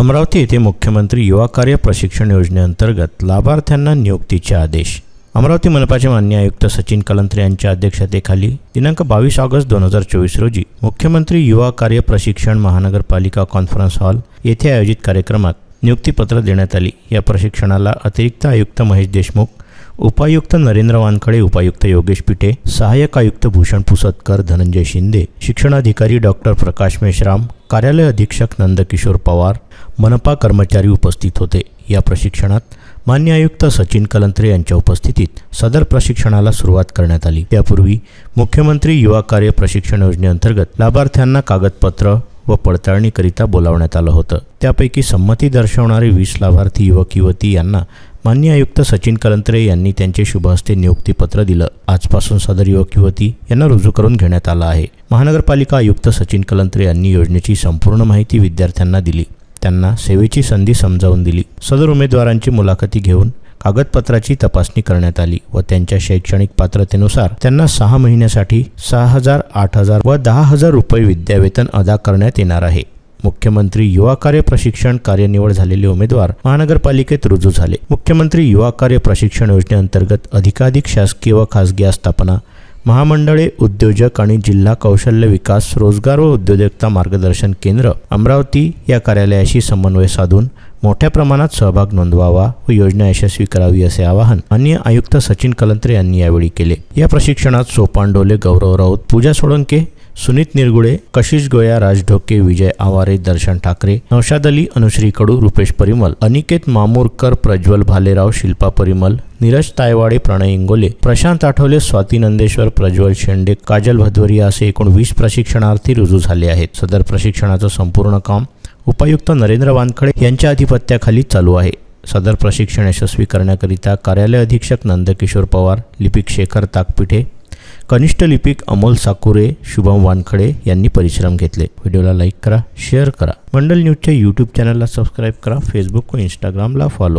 अमरावती येथे मुख्यमंत्री युवा कार्य प्रशिक्षण योजनेअंतर्गत लाभार्थ्यांना नियुक्तीचे आदेश. अमरावती मनपाचे मान्य आयुक्त सचिन कलंत्रे यांच्या अध्यक्षतेखाली दिनांक बावीस ऑगस्ट दोन हजार चोवीस रोजी मुख्यमंत्री युवा कार्य प्रशिक्षण महानगरपालिका कॉन्फरन्स हॉल येथे आयोजित कार्यक्रमात नियुक्तीपत्र देण्यात आली. या प्रशिक्षणाला अतिरिक्त आयुक्त महेश देशमुख उपायुक्त नरेंद्र वानखडे उपायुक्त योगेश पिठे सहाय्यक आयुक्त भूषण पुसतकर धनंजय शिंदे शिक्षणाधिकारी डॉक्टर प्रकाश मेश्राम कार्यालय अधीक्षक नंदकिशोर पवार मनपा कर्मचारी उपस्थित होते. या प्रशिक्षणात मान्य आयुक्त सचिन कलंत्रे यांच्या उपस्थितीत सदर प्रशिक्षणाला सुरुवात करण्यात आली. त्यापूर्वी मुख्यमंत्री युवा कार्य प्रशिक्षण योजनेअंतर्गत लाभार्थ्यांना कागदपत्र व पडताळणीकरिता बोलावण्यात आलं होतं. त्यापैकी संमती दर्शवणारे वीस लाभार्थी युवक युवती यांना मान्य आयुक्त सचिन कलंत्रे यांनी त्यांचे शुभहस्ते नियुक्तीपत्र दिलं. आजपासून सदर युवक युवती यांना रुजू करून घेण्यात आलं आहे. महानगरपालिका आयुक्त सचिन कलंत्रे यांनी योजनेची संपूर्ण माहिती विद्यार्थ्यांना दिली. त्यांना सेवेची संधी समजावून दिली. सदर उमेदवारांची मुलाखती घेऊन कागदपत्राची तपासणी करण्यात आली व त्यांच्या शैक्षणिक पात्रतेनुसार त्यांना सहा महिन्यासाठी सहा हजार आठ हजार व दहा हजार रुपये विद्यावेतन अदा करण्यात येणार आहे. मुख्यमंत्री युवा कार्य प्रशिक्षण कार्यनिवड झालेले उमेदवार महानगरपालिकेत रुजू झाले. मुख्यमंत्री युवा कार्य प्रशिक्षण योजनेअंतर्गत अधिकाधिक शासकीय व खासगी आस्थापना महामंडळे उद्योजक आणि जिल्हा कौशल्य विकास रोजगार व उद्योजकता मार्गदर्शन केंद्र अमरावती या कार्यालयाशी समन्वय साधून मोठ्या प्रमाणात सहभाग नोंदवावा व योजना यशस्वी करावी असे आवाहन अन्य आयुक्त सचिन कलंत्रे यांनी यावेळी केले. या प्रशिक्षणात सोपान डोले गौरव राऊत पूजा सोळंके सुनीत निरगुळे कशिश गोया राज ढोके विजय आवारे दर्शन ठाकरे नौशाद अली अनुश्री कडू रुपेश परिमल अनिकेत मामूरकर प्रज्वल भालेराव शिल्पा परिमल नीरज तायवाडे प्रणय इंगोले प्रशांत आठवले स्वाती नंदेश्वर प्रज्वल शेंडे काजल भदवरिया असे एकूण वीस प्रशिक्षणार्थी रुजू झाले आहेत. सदर प्रशिक्षणाचं संपूर्ण काम उपायुक्त नरेंद्र वानखडे यांच्या अधिपत्याखाली चालू आहे. सदर प्रशिक्षण यशस्वी करण्याकरिता कार्यालय अधीक्षक नंदकिशोर पवार लिपिक शेखर ताकपिठे कनिष्ठ लिपिक अमोल साकुरे शुभम वानखडे यांनी परिश्रम घेतले. व्हिडिओला लाईक करा शेअर करा. मंडल न्यूजच्या यूट्यूब चॅनलला सबस्क्राईब करा फेसबुक व इंस्टाग्रामला फॉलो